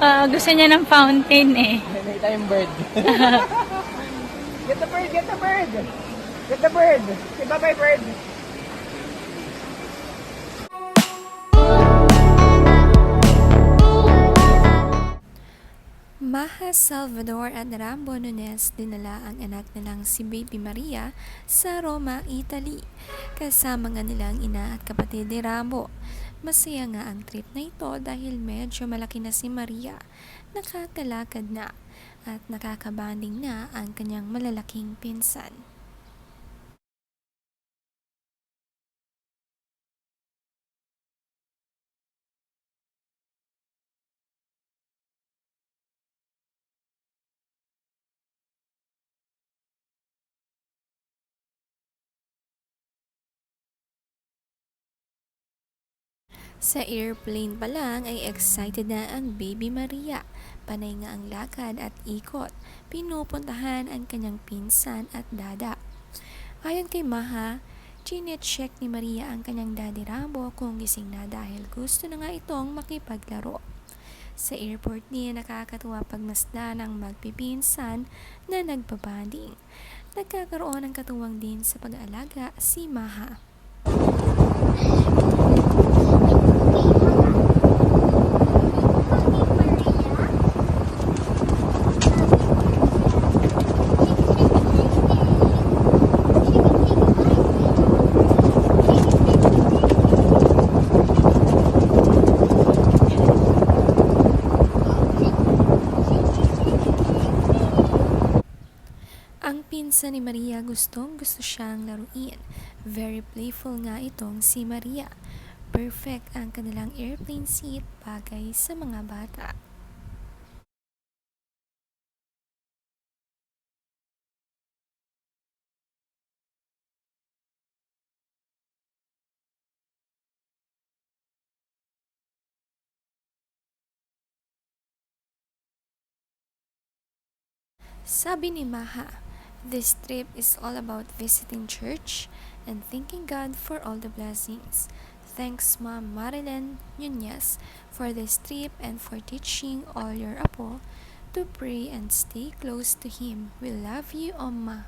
Ah, gusto niya ng fountain eh. May tayong bird. get the bird, get the bird! Get the bird! Say bye-bye, bird! Maha Salvador at Rambo Nunes dinala ang anak nilang si Baby Maria sa Roma, Italy. Kasama nga nilang ina at kapatid ni Rambo. Masaya nga ang trip na ito dahil medyo malaki na si Maria, nakakalakad na at nakakabanding na ang kanyang malalaking pinsan. Sa airplane pa lang ay excited na ang baby Maria. Panay nga ang lakad at ikot. Pinupuntahan ang kanyang pinsan at dada. Ayon kay Maha, chinet-check ni Maria ang kanyang daddy Rambo kung gising na dahil gusto na nga itong makipaglaro. Sa airport din nakakatuwa pagmasda ng magpipinsan na nagbabanding. Nagkakaroon ng katuwang din sa pag-aalaga si Maha. Ang pinsan ni Maria gustong gusto siyang laruin. Very playful nga itong si Maria. Perfect ang kanilang airplane seat bagay sa mga bata. Sabi ni Maha, this trip is all about visiting church and thanking God for all the blessings. Thanks Ma'am Marilyn Nunez for this trip and for teaching all your apo to pray and stay close to Him. We love you, Oma.